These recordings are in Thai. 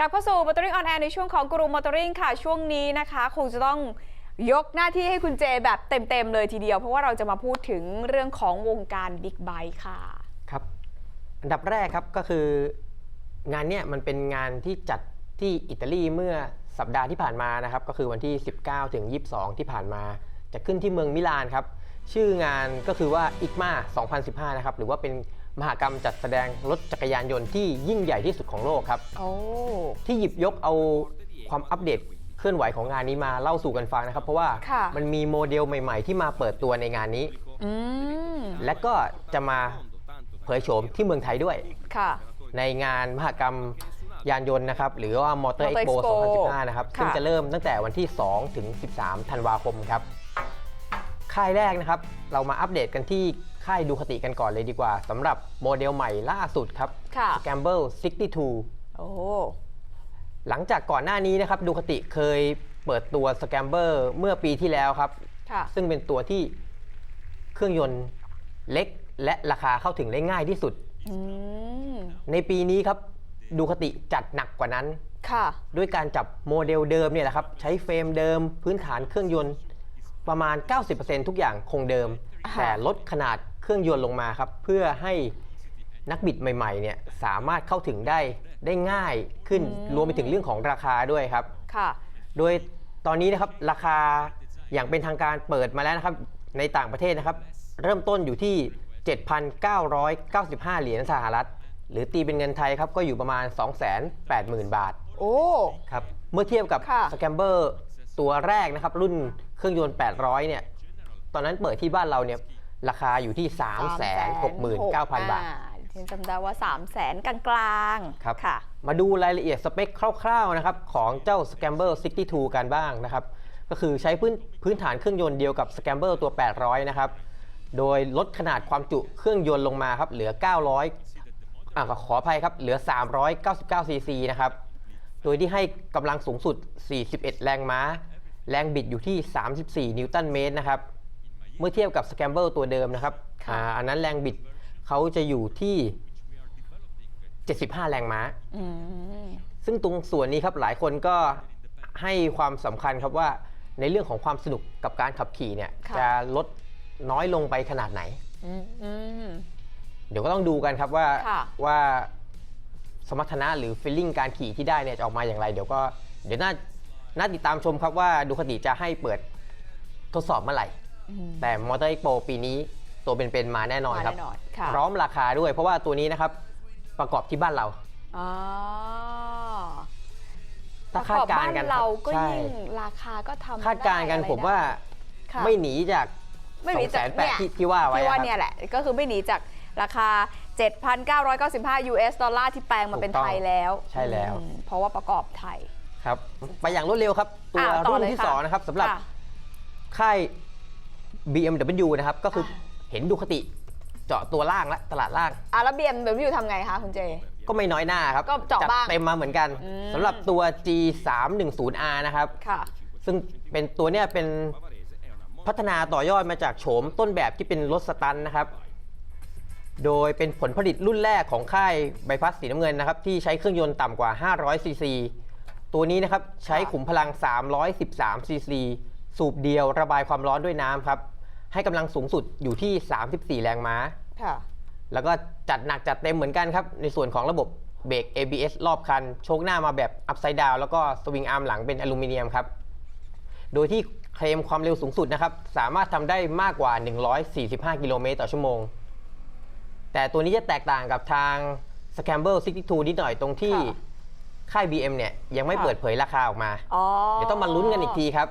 กลับเข้าสู่ Motoring on Air ในช่วงของกรุง Motoring ค่ะ ช่วงนี้นะคะ คงจะต้องยกหน้าที่ให้คุณเจแบบเต็มๆเลยทีเดียว เพราะว่าเราจะมาพูดถึงเรื่องของวงการบิ๊กไบค์ค่ะ ครับ อันดับแรกครับก็คืองานเนี้ยมันเป็นงานที่จัดที่อิตาลีเมื่อสัปดาห์ที่ผ่านมานะครับ ก็คือวันที่ 19ถึง22 ที่ผ่านมา จะขึ้นที่เมืองมิลานครับ ชื่องานก็คือว่า ICMA 2015 นะครับ หรือว่าเป็น มหกรรมจัดแสดงรถจักรยานยนต์ที่ยิ่งใหญ่ที่สุดของโลกครับ โอ้ ที่หยิบยกเอาความอัปเดตเคลื่อนไหวของงานนี้มาเล่าสู่กันฟังนะครับ เพราะว่าค่ะ มันมีโมเดลใหม่ ๆ ที่มาเปิดตัวในงานนี้ อืม และก็จะมาเผยโฉมที่เมืองไทยด้วย ค่ะ ในงานมหกรรมยานยนต์นะครับ หรือว่ามอเตอร์เอ็ก Motor โป Expo 2015 นะครับ ค่ะ ซึ่งจะเริ่มตั้งแต่วันที่ 2 ถึง 13 ธันวาคมครับ ค่ายแรกนะครับ เรามาอัปเดตกันที่ ค่ายดูคติกันก่อนเลยดีกว่าสำหรับโมเดลใหม่ล่าสุดครับ ค่ะ Scramble 62 โอ้หลังจากก่อนหน้านี้นะครับดูคติเคยเปิดตัว Scramble เมื่อปีที่แล้วครับ ค่ะ ซึ่งเป็นตัวที่เครื่องยนต์เล็กและราคาเข้าถึงได้ง่ายที่สุด อืม ในปีนี้ครับดูคติจัดหนักกว่านั้น ค่ะ ด้วยการจับโมเดลเดิมเนี่ยแหละครับ ใช้เฟรมเดิมพื้นฐานเครื่องยนต์ประมาณ 90%ทุกอย่างคงเดิมค่ะแต่ลดขนาด เครื่องยนต์ลงมาครับ เพื่อให้นักบิดใหม่ๆเนี่ยสามารถเข้าถึงได้ได้ง่ายขึ้นรวมไปถึงเรื่องของราคาด้วยครับ ค่ะ โดยตอนนี้นะครับราคาอย่างเป็นทางการเปิดมาแล้วนะครับ ในต่างประเทศนะครับ เริ่มต้นอยู่ที่ 7,995 เหรียญสหรัฐ หรือตีเป็นเงินไทยครับก็อยู่ประมาณ 280,000 บาทโอ้ครับเมื่อเทียบกับค่ะสแคมเบอร์ตัวแรกนะครับ รุ่นเครื่องยนต์ 800 เนี่ย ตอนนั้นเปิดที่บ้านเราเนี่ย ราคาอยู่ที่ 369,000 บาทอ่ฉันจำได้ว่า 3 0 0แสนกลางๆครับค่ะ มาดูรายละเอียดสเปคคร่าวๆนะครับของเจ้า Scamber 62 กันบ้างนะครับ ก็คือใช้พื้นพื้นฐานเครื่องยนต์เดียวกับ Scamber ตัว 800 นะครับ โดยลดขนาดความจุเครื่องยนต์ลงมาครับเหลือ 900อ่าขออภัยครับเหลือ 399ซีซีนะครับ โดยที่ให้กำลังสูงสุด 41 แรงม้า แรงบิดอยู่ที่ 34 นิวตันเมตรนะครับ เมื่อเทียบกับ Scamber ตัวเดิมนะครับค่ะอ่าอันนั้นแรงบิดเขาจะอยู่ที่ 75 แรงม้าอืมซึ่งตรงส่วนนี้ครับหลายคนก็ให้ความสำคัญครับว่าในเรื่องของความสนุกกับการขับขี่เนี่ยค่ะจะลดน้อยลงไปขนาดไหนอืมอืมเดี๋ยวก็ต้องดูกันครับว่าค่ะว่าสมรรถนะหรือฟีลลิ่งการขี่ที่ได้เนี่ยจะออกมาอย่างไร เดี๋ยวก็เดี๋ยวน่าน่าติดตามชมครับว่าดูคติจะให้เปิดทดสอบเมื่อไหร่อืม แต่มอเตอร์ Expo ปีนี้ตัวเป็นๆมาแน่นอนครับมาแน่นอนค่ะพร้อมราคาด้วย เพราะว่าตัวนี้นะครับประกอบที่บ้านเราอ๋อถ้าคาดการณ์กันประอบบ้เราก็ใช่ยิ่งราคาก็ทำคาดการณ์กันได้อะไผมว่าค่ะไม่หนีจากไม่หนีสองแสจากนแปดเนี่ยที่ที่ว่าไว้ที่ว่าอะครับเนี่ยแหละ ก็คือไม่หนีจากราคา 7,995 US ดอลลาร์ที่แปลงมาเป็นถูกต้องไทยแล้ว ใช่แล้วอืมเพราะว่าประกอบไทยครับ ไปอย่างรวดเร็วครับ ตัวอะต่อรุ่นเลยที่ค่ะสองนะครับสำหรับค่ะค่าย BMW นะครับ ก็คือค่ะเห็นดูคติเจาะตัวล่างและตลาดล่าง อะแล้วเบียมเบลวิวทำไงคะคุณเจ ก็ไม่น้อยหน้าครับก็เจาะดบ้างเต็มมาเหมือนกันอืม สำหรับตัว G310R นะครับ ค่ะ ซึ่งเป็นตัวเนี้ยเป็นพัฒนาต่อยอดมาจากโฉมต้นแบบที่เป็นรถสตันนะครับ โดยเป็นผลผลิตรุ่นแรกของค่ายใบพัดสีน้ำเงินนะครับ ที่ใช้เครื่องยนต์ต่ำกว่า 500 ซีซี ตัวนี้นะครับ ใช้ขุมพลัง 313 ซีซี สูบเดียวระบายความร้อนด้วยน้ำครับ ให้กำลังสูงสุดอยู่ที่ 34 แรงม้า ค่ะ แล้วก็จัดหนักจัดเต็มเหมือนกันครับ ในส่วนของระบบเบรก ABS รอบคัน โชคหน้ามาแบบ upside down แล้วก็สวิงอาร์มหลังเป็นอลูมิเนียมครับ โดยที่เคลมความเร็วสูงสุดนะครับ สามารถทำได้มากกว่า 145 กิโลเมตรต่อชั่วโมง แต่ตัวนี้จะแตกต่างกับทาง Scramble 62 นิดหน่อยตรงที่ค่ะค่าย BM เนี่ยยังไม่ค่ะ เปิดเผยราคาออกมา อ๋อ เดี๋ยวต้องมาลุ้นกันอีกทีครับ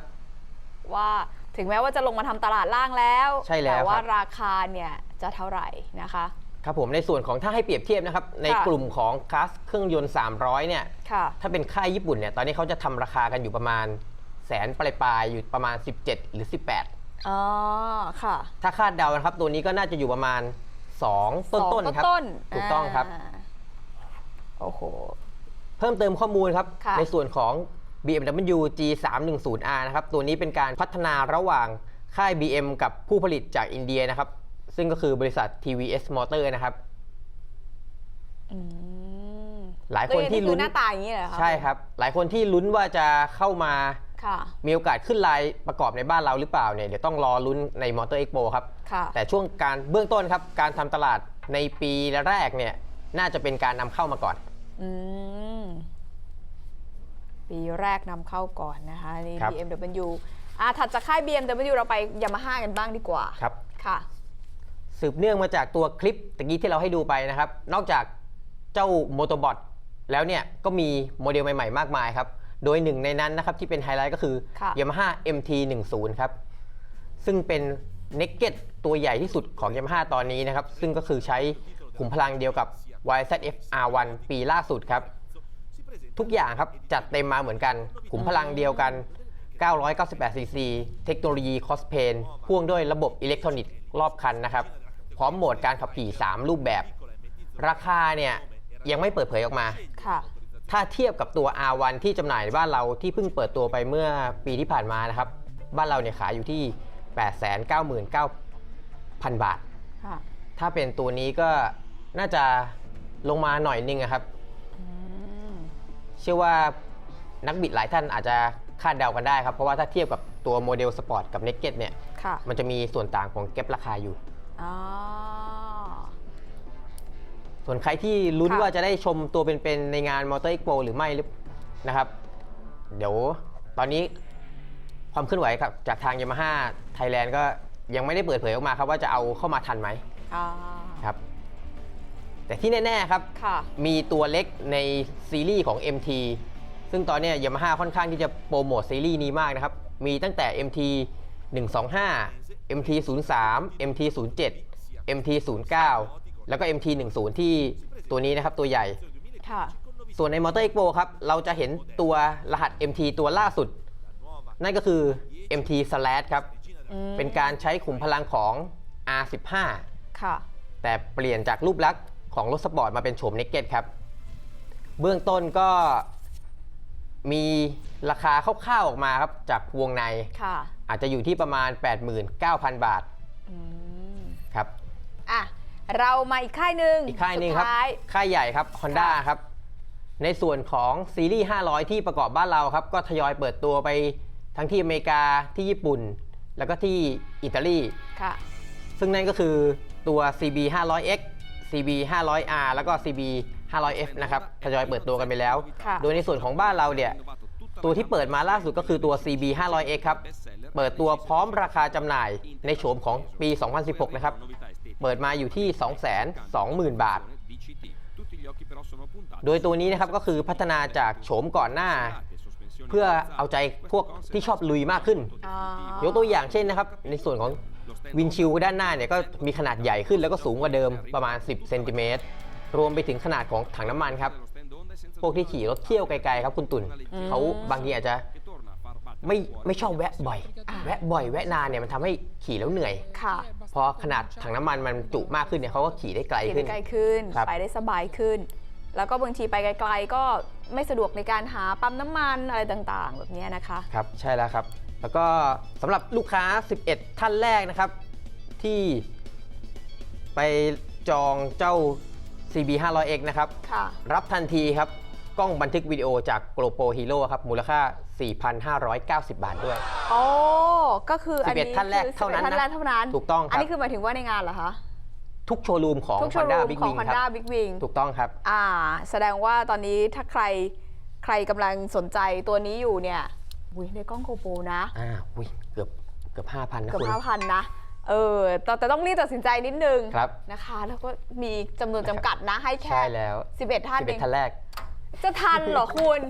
ว่าถึงแม้ว่าจะลงมาทำตลาดล่างแล้วใช่แล้วแต่ว่าครับราคาเนี่ยจะเท่าไหร่นะคะครับผมในส่วนของถ้าให้เปรียบเทียบนะครับในค่ะกลุ่มของคลาสเครื่องยนต์ 300 เนี่ยค่ะถ้าเป็นค่ายญี่ปุ่นเนี่ยตอนนี้เขาจะทำราคากันอยู่ประมาณแสนปลายๆอยู่ประมาณ 17 หรือ 18อ๋อค่ะ ถ้าคาดเดานะครับ ตัวนี้ก็น่าจะอยู่ประมาณ 2 ต้นสองๆครับต้นถูกต้องครับาโอ้โหเพิ่มเติมข้อมูลครับค่ะในส่วนของ BMW G310R นะครับ ตัวนี้เป็นการพัฒนาระหว่างค่าย BM กับผู้ผลิตจากอินเดียนะครับ ซึ่งก็คือบริษัท TVS Motor นะครับ อืมหลายคนที่ลุ้ลุ้นนหน้าตาอย่างนี้เหรอคะใช่ครับ หลายคนที่ลุ้นว่าจะเข้ามาค่ะ มีโอกาสขึ้นไลน์ประกอบในบ้านเราหรือเปล่าเนี่ยเดี๋ยวต้องรอลุ้นในมอเตอร์เอ็กโปครับ ค่ะ แต่ช่วงการเบื้องต้นครับ การทำตลาดในปีแรกเนี่ย น่าจะเป็นการนำเข้ามาก่อน อืม ปีแรกนำเข้าก่อนนะคะนี่ ครับ BMW อ่าถัดจากค่าย BMW เราไปยามาฮ่ากันบ้างดีกว่า ครับ ค่ะ สืบเนื่องมาจากตัวคลิปตะกี้ที่เราให้ดูไปนะครับ นอกจากเจ้าโมโตบอทแล้วเนี่ย ก็มีโมเดลใหม่ ๆ มากมายครับ โดยหนึ่งในนั้นนะครับ ที่เป็นไฮไลท์ก็คือ ค่ะ Yamaha MT10 ครับ ซึ่งเป็นเนกเก็ตตัวใหญ่ที่สุดของ Yamaha ตอนนี้นะครับ ซึ่งก็คือใช้ขุมพลังเดียวกับ YZF R1 ปีล่าสุดครับ ทุกอย่างครับ จัดเต็มมาเหมือนกันขุมพลังเดียวกัน 998 cc เทคโนโลยีคอสเพนพ่วงด้วยระบบอิเล็กทรอนิกส์รอบคันนะครับ พร้อมโหมดการขับขี่ 3 รูปแบบ ราคาเนี่ยยังไม่เปิดเผยออกมาค่ะถ้าเทียบกับตัว R1 ที่จำหน่ายในบ้านเราที่เพิ่งเปิดตัวไปเมื่อปีที่ผ่านมานะครับ บ้านเราเนี่ยขายอยู่ที่ 899,000 บาทค่ะถ้าเป็นตัวนี้ก็น่าจะลงมาหน่อยนึงอะครับอืมเชื่อว่านักบิดหลายท่านอาจจะคาดเดากันได้ครับ เพราะว่าถ้าเทียบกับตัวโมเดลสปอร์ตกับเนกเก็ตเนี่ย ค่ะมันจะมีส่วนต่างของเก็บราคาอยู่ อ๋อ ส่วนใครที่ลุ้นค่ะ ว่าจะได้ชมตัวเป็นๆในงานมอเตอร์ p อ o หรือไม่หรือนะครับ เดี๋ยวตอนนี้ความเคลื่อนไหวครับจากทาง Yamaha Thailand ก็ยังไม่ได้เปิดเผยออกมาครับว่าจะเอาเข้ามาทันไหมอ่าครับ แต่ที่แน่ ๆ ครับค่ะมีตัวเล็กในซีรีส์ของ MT ซึ่งตอนเนี้ย Yamaha ค่อนข้างที่จะโปรโมทซีรีส์นี้มากนะครับ มีตั้งแต่ MT 125 MT 03 MT 07 MT 09แล้วก็ MT 10ที่ตัวนี้นะครับตัวใหญ่ค่ะส่วนใน Motor Expo ครับ เราจะเห็นตัวรหัส MT ตัวล่าสุด นั่นก็คือ MT Slash ครับอืมเป็นการใช้ขุมพลังของ R15 ค่ะแต่เปลี่ยนจากรูปลักษณ์ ของรถสปอร์ตมาเป็นโฉมเนกเก็ตครับ เบื้องต้นก็มีราคาคร่าวๆออกมาครับ จากวงใน ค่ะ อาจจะอยู่ที่ประมาณ 89,000 บาทอืมครับ อะ เรามาอีกค่ายหนึ่งอีกค่ายหนึ่งครับ สุดท้ายค่ายใหญ่ครับ Honda ค่ะครับ ในส่วนของซีรีส์ 500 ที่ประกอบบ้านเราครับ ก็ทยอยเปิดตัวไปทั้งที่อเมริกาที่ญี่ปุ่น แล้วก็ที่อิตาลี ค่ะ ซึ่งนั่นก็คือตัว CB 500X CB 500R แล้วก็ CB 500F นะครับทยอยเปิดตัวกันไปแล้ว ค่ะ โดยในส่วนของบ้านเราเนี่ย ตัวที่เปิดมาล่าสุดก็คือตัว CB 500X ครับ เปิดตัวพร้อมราคาจำหน่ายในโฉมของปี 2016 นะครับ เปิดมาอยู่ที่ 220,000 บาท โดยตัวนี้นะครับก็คือพัฒนาจากโฉมก่อนหน้า เพื่อเอาใจพวกที่ชอบลุยมากขึ้น อ๋อยกตัวอย่างเช่นนะครับ ในส่วนของ วินชิลด้านหน้าเนี่ยก็มีขนาดใหญ่ขึ้นแล้วก็สูงกว่าเดิมประมาณ 10 เซนติเมตร รวมไปถึงขนาดของถังน้ำมันครับ พวกที่ขี่รถเที่ยวไกลๆครับคุณตุ่นเขาบางทีอาจจะไม่ไม่ชอบแวะบ่อย แวะบ่อยแวะนานเนี่ยมันทำให้ขี่แล้วเหนื่อย ค่ะ พอขนาดถังน้ำมันมันจุมากขึ้นเนี่ยเขาก็ขี่ได้ไกลขี่ขึ้ได้นไกลขึ้นครับไปได้สบายขึ้น แล้วก็บางทีไปไกลๆก็ไม่สะดวกในการหาปั๊มน้ำมันอะไรต่างๆ แบบเนี้ยนะคะ ครับ ใช่แล้วครับ แล้วก็สำหรับลูกค้า 11 ท่านแรกนะครับ ที่ไปจองเจ้า CB 500X นะครับค่ะรับทันทีครับกล้องบันทึกวิดีโอจาก GoPro Hero ครับ มูลค่า 4,590 บาทด้วยโอ้ก็คืออันนี้11ท่านแรกคือเท่านั้น11ท่านนะแรกเท่านั้น ถูกต้องครับ อันนี้คือหมายถึงว่าในงานเหรอคะ ทุกโชว์รูมของ ทุกโชว์ Honda รูม Big ของ Wing ค Honda รับ Big Wing ถูกต้องครับ อ่า แสดงว่าตอนนี้ถ้าใครใครกำลังสนใจตัวนี้อยู่เนี่ยอุ้ยในกล้องโกโปรนะ อ่าอุ้ยเกือบเกือบ5,000นะเกือบคุณ ห้าพันนะ เออแต่แต่ต้องรีบตัดสินใจนิดนึงครับ นะคะ แล้วก็มีจำนวนจำกัดนะให้แค่ ใช่แล้ว11 ท่านเอง11ท่านแรก จะทันเหรอคุณ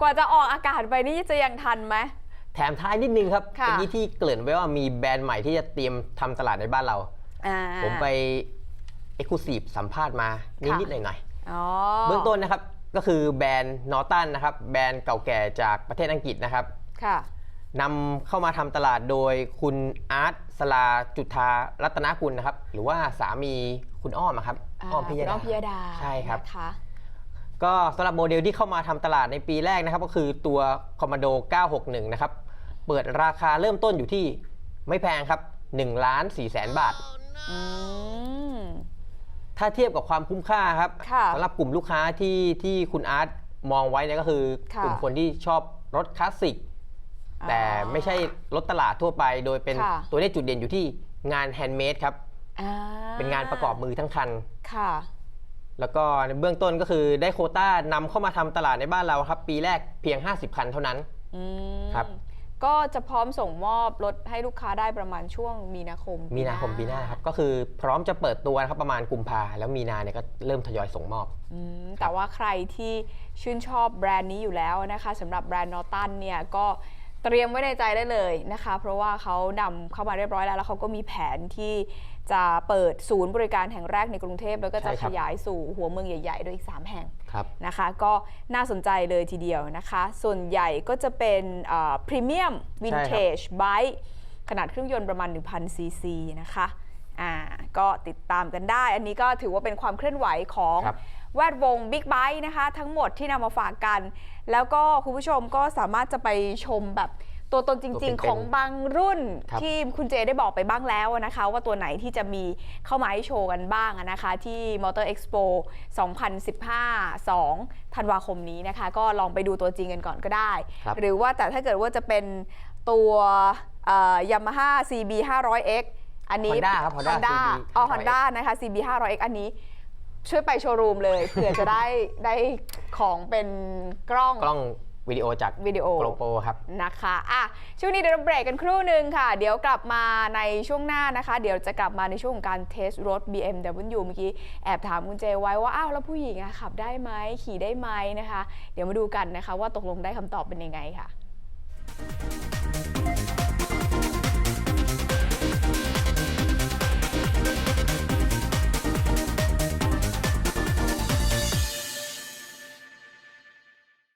กว่าจะออกอากาศไปนี่จะยังทันไหม แถมท้ายนิดนึงครับค่ะ เมื่อกี้ที่เกริ่นไว้ว่ามีแบรนด์ใหม่ที่จะเตรียมทำตลาดในบ้านเรา อ่า ผมไปเอ็กซ์คลูซีฟสัมภาษณ์มาค่ะนิด ๆ หน่อย อ๋อ ๆ เบื้องต้นนะครับ ก็คือแบรนด์นอตันนะครับ แบรนด์เก่าแก่จากประเทศอังกฤษนะครับค่ะ นำเข้ามาทำตลาดโดยคุณอาร์ตสลาจุธารัตนกุลนะครับ หรือว่าสามีคุณอ้อมอะครับอ้อมพิยคุณดา อ้อมพิยดาใช่ครับ นะคะก็สำหรับโมเดลที่เข้ามาทำตลาดในปีแรกนะครับ ก็คือตัว Commando 961 นะครับ เปิดราคาเริ่มต้นอยู่ที่ไม่แพงครับ1ล้าน4แสนบาท อืม ถ้าเทียบกับความคุ้มค่าครับค่ะสำหรับกลุ่มลูกค้าที่ที่คุณอาร์ตมองไว้เนี่ยก็คือ ค่ะกลุ่มคนที่ชอบรถคลาสสิก แต่ไม่ใช่รถตลาดทั่วไป โดยเป็นค่ะ ตัวเลขจุดเด่นอยู่ที่งานแฮนด์เมดครับ อ่าเป็นงานประกอบมือทั้งคัน ค่ะ แล้วก็ในเบื้องต้นก็คือได้โควต้านำเข้ามาทำตลาดในบ้านเราครับ ปีแรกเพียง 50 คันเท่านั้น อืมครับ ก็จะพร้อมส่งมอบรถให้ลูกค้าได้ประมาณช่วงมีนาคมมีนาคมปีหน้าครับ ก็คือพร้อมจะเปิดตัวนะครับประมาณกุมภาแล้วมีนาเนี่ยก็เริ่มทยอยส่งมอบ อืมแต่ว่าใครที่ชื่นชอบแบรนด์นี้อยู่แล้วนะคะสำหรับแบรนด์นอตันเนี่ยก็ เตรียมไว้ในใจได้เลยนะคะ เพราะว่าเขานำเข้ามาเรียบร้อยแล้ว แล้วเขาก็มีแผนที่จะเปิดศูนย์บริการแห่งแรกในกรุงเทพ แล้วก็จะใช่คขรับ ยายสู่หัวเมืองใหญ่ๆโดยอีก 3 แห่ง ครับ นะคะก็น่าสนใจเลยทีเดียวนะคะ ส่วนใหญ่ก็จะเป็นพรีเมียมวินเทจไบค์ขนาดเครื่องยนต์ประมาณ 1,000 ซีซีนะคะอ่าก็ติดตามกันได้ อันนี้ก็ถือว่าเป็นความเคลื่อนไหวของครับ แวดวงบิ๊กไบค์นะคะ ทั้งหมดที่นำมาฝากกัน แล้วก็คุณผู้ชมก็สามารถจะไปชมแบบตัวตนจตัวริงเป็นๆๆของบางรุ่นครับที่คุณเจได้บอกไปบ้างแล้วนะคะ ว่าตัวไหนที่จะมีเข้ามาให้โชว์กันบ้างนะคะ ที่ Motor Expo 2015 2ธันวาคมนี้นะคะ ก็ลองไปดูตัวจริงกันก่อนก็ได้ ครับ หรือว่าแต่ถ้าเกิดว่าจะเป็นตัวยามาฮ่า CB 500X อันนี้ Honda ครับ Honda Honda CB อ๋อ 500X Honda นะคะ CB 500X อันนี้ ช่วยไปโชว์รูมเลยเผื่อจะได้ได้ของเป็นกล้อง กล้องวิดีโอจากวิดีโอ โกลโปครับ นะคะอะช่วงนี้เดี๋ยวเราเบรกกันครู่หนึ่งค่ะ เดี๋ยวกลับมาในช่วงหน้านะคะ เดี๋ยวจะกลับมาในช่วงของการเทสรถ BMW เมื่อกี้แอบถามคุณเจไว้ว่าอ้าวแล้วผู้หญิงอะขับได้ไหมขี่ได้ไหมนะคะ เดี๋ยวมาดูกันนะคะ ว่าตกลงได้คำตอบเป็นยังไงค่ะ